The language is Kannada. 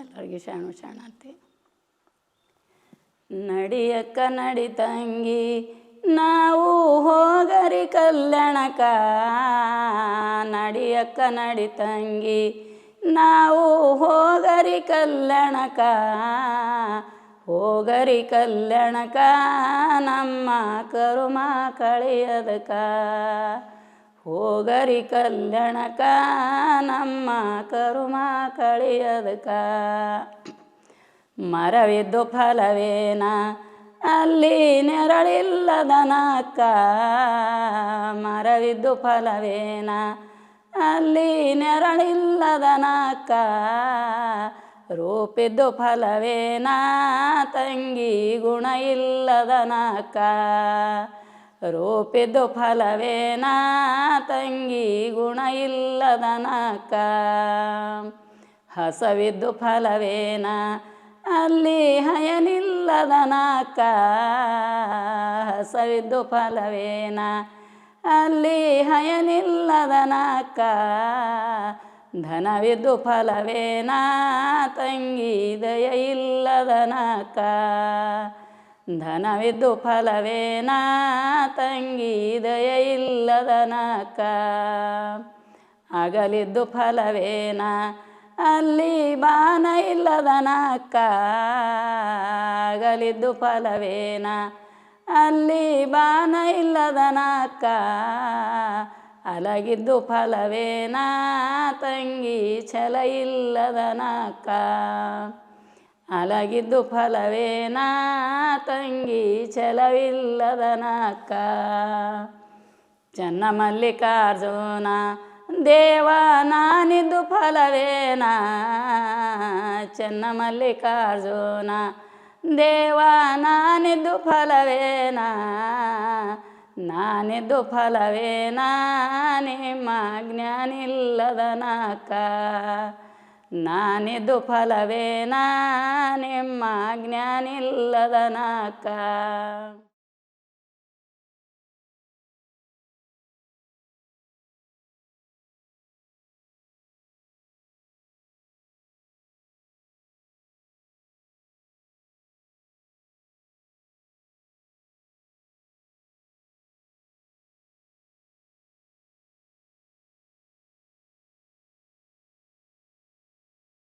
ಎಲ್ಲರಿಗೆ ಶಾಣು ನಡಿಯಕ್ಕ ನಡಿ ತಂಗಿ, ನಾವು ಹೋಗರಿ ಕಲ್ಯಾಣಕ. ನಡಿಯಕ್ಕ ನಡಿ ತಂಗಿ, ನಾವು ಹೋಗರಿ ಕಲ್ಯಾಣಕ. ಹೋಗರಿ ಕಲ್ಯಾಣಕ, ನಮ್ಮ ಕರುಮ ಕಳೆಯದಕ. ಹೋಗರಿ ಕಲ್ಯಾಣಕ, ನಮ್ಮ ಕರುಮ ಕಳಿಯದಕ. ಮರವಿದ್ದು ಫಲವೇನ, ಅಲ್ಲಿ ನೆರಳಿಲ್ಲದನಕ್ಕ. ಮರವಿದ್ದು ಫಲವೇನ, ಅಲ್ಲಿ ನೆರಳಿಲ್ಲದನಕ್ಕ. ರೂಪಿದ್ದು ಫಲವೇನ, ತಂಗಿ ಗುಣ ಇಲ್ಲದನಕ್ಕ. ರೂಪಿದ್ದು ಫಲವೇನಾ? ತಂಗಿ ಗುಣ ಇಲ್ಲದನಕ್ಕ ಹಸವಿದ್ದು ಫಲವೇನ? ಅಲ್ಲಿ ಹಯನಿಲ್ಲದನಕ ಹಸವಿದ್ದು ಫಲವೇನ? ಅಲ್ಲಿ ಹಯನಿಲ್ಲದನಕ ಧನವಿದ್ದು ಫಲವೇನ? ತಂಗಿ ದಯ ಇಲ್ಲದನಕ್ಕ ಧನವಿದ್ದು ಫಲವೇನಾ ತಂಗಿ ದಯ ಇಲ್ಲದನಕ್ಕ ಅಗಲಿದ್ದು ಫಲವೇನ ಅಲ್ಲಿ ಬಾನ ಇಲ್ಲದನಕ್ಕ ಅಗಲಿದ್ದು ಫಲವೇನ ಅಲ್ಲಿ ಬಾನ ಇಲ್ಲದನಕ್ಕ ಅಲಗಿದ್ದು ಫಲವೇನ ತಂಗಿ ಛಲ ಇಲ್ಲದನಕ್ಕ ಅಲಗಿದ್ದು ಫಲವೇನಾ ತಂಗಿ ಛಲವಿಲ್ಲದನಕ್ಕ. ಚನ್ನ ಮಲ್ಲಿಕಾರ್ಜುನ, ದೇವ ನಾನಿದ್ದು ಫಲವೇನ ಚೆನ್ನ ಮಲ್ಲಿಕಾರ್ಜುನ, ದೇವ ನಾನಿದ್ದು ಫಲವೇನಾ ನಾನಿದ್ದು ಫಲವೇನ ನಿಮ್ಮ ಜ್ಞಾನಿಲ್ಲದನಕ ನಾನಿದ್ದು ಫಲವೇನ ನಿಮ್ಮ ಜ್ಞಾನಿಲ್ಲದನಕ